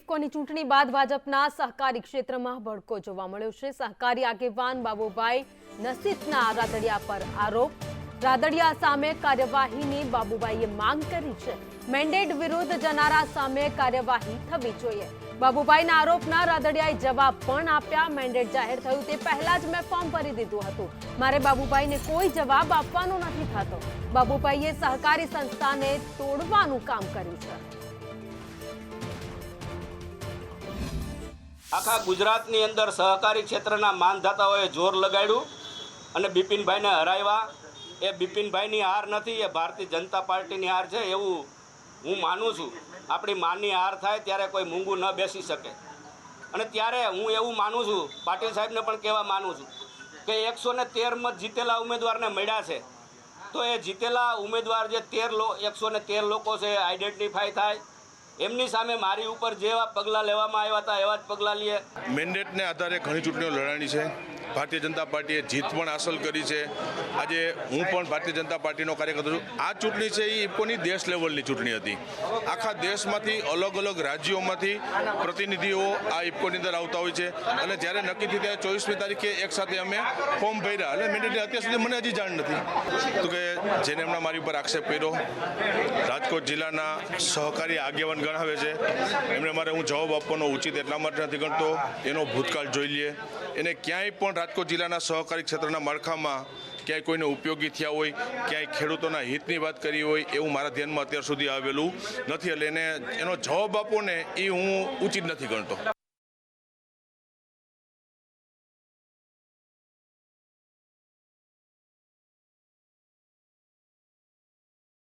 ઇફકોની ચૂંટણી બાદ ભાજપના સહકારી ક્ષેત્રમાં ભડકો જોવા મળ્યો છે. સહકારી આગેવાન બાબુભાઈ નસીતના રાદડિયા પર આરોપ. રાદડિયા સામે કાર્યવાહીની બાબુભાઈએ માંગ કરી છે. મેન્ડેટ વિરુદ્ધ જનારા સામે કાર્યવાહી થવી જોઈએ. બાબુભાઈના આરોપના રાદડિયાએ જવાબ પણ આપ્યા. મેન્ડેટ જાહેર થયું તે પહેલા જ મેં ફોર્મ ભરી દીધું હતું. મારે બાબુભાઈને કોઈ જવાબ આપવાનો નથી થતો. બાબુભાઈએ સહકારી સંસ્થાને તોડવાનું કામ કર્યું છે. આખા ગુજરાતની અંદર સહકારી ક્ષેત્રના માનધાતાઓએ જોર લગાડ્યું અને બિપિનભાઈને હરાવ્યા. એ બિપિનભાઈની હાર નથી, એ ભારતીય જનતા પાર્ટીની હાર છે એવું હું માનું છું. આપણી માની હાર થાય ત્યારે કોઈ મૂંગું ન બેસી શકે. અને ત્યારે હું એવું માનું છું, પાટીલ સાહેબને પણ કહેવા માનું છું કે એકસો ને તેર મત જીતેલા ઉમેદવારને મળ્યા છે. તો એ જીતેલા ઉમેદવાર જે તેર લો, એકસો ને તેર લોકો છે આઈડેન્ટિફાઈ થાય. એમની સામે મારી ઉપર જેવા પગલાં લેવામાં આવ્યા હતા, એવા જ પગલાં લઈએ મેન્ડેટને આધારે ઘણી ચૂંટણીઓ લડાણી છે. ભારતીય જનતા પાર્ટીએ જીત પણ હાંસલ કરી છે. આજે હું પણ ભારતીય જનતા પાર્ટીનો કાર્યકર્તા છું. આ ચૂંટણી છે એ ઇફકોની દેશ લેવલની ચૂંટણી હતી? આખા દેશમાંથી અલગ અલગ રાજ્યોમાંથી પ્રતિનિધિઓ આ ઇફકોની અંદર આવતા હોય છે. અને જ્યારે નક્કી થઈ ત્યારે ચોવીસમી તારીખે એક સાથે અમે ફોર્મ ભર્યા. અને મેન્ડેટની અત્યાર સુધી મને હજી જાણ નથી. તો કે જેને એમના મારી ઉપર આક્ષેપ કર્યો, રાજકોટ જિલ્લાના સહકારી આગેવાન ગણાવે છે. એમણે મારે હું જવાબ આપવાનો ઉચિત એટલા માટે નથી ગણતો. એનો ભૂતકાળ જોઈ લઈએ. એને ક્યાંય પણ રાજકોટ જિલ્લાના સહકારી ક્ષેત્રના માળખામાં ક્યાંય કોઈને ઉપયોગી થયા હોય, ક્યાંય ખેડૂતોના હિતની વાત કરી હોય, એવું મારા ધ્યાનમાં અત્યાર સુધી આવેલું નથી. એટલે એને એનો જવાબ આપવો ને એ હું ઉચિત નથી ગણતો.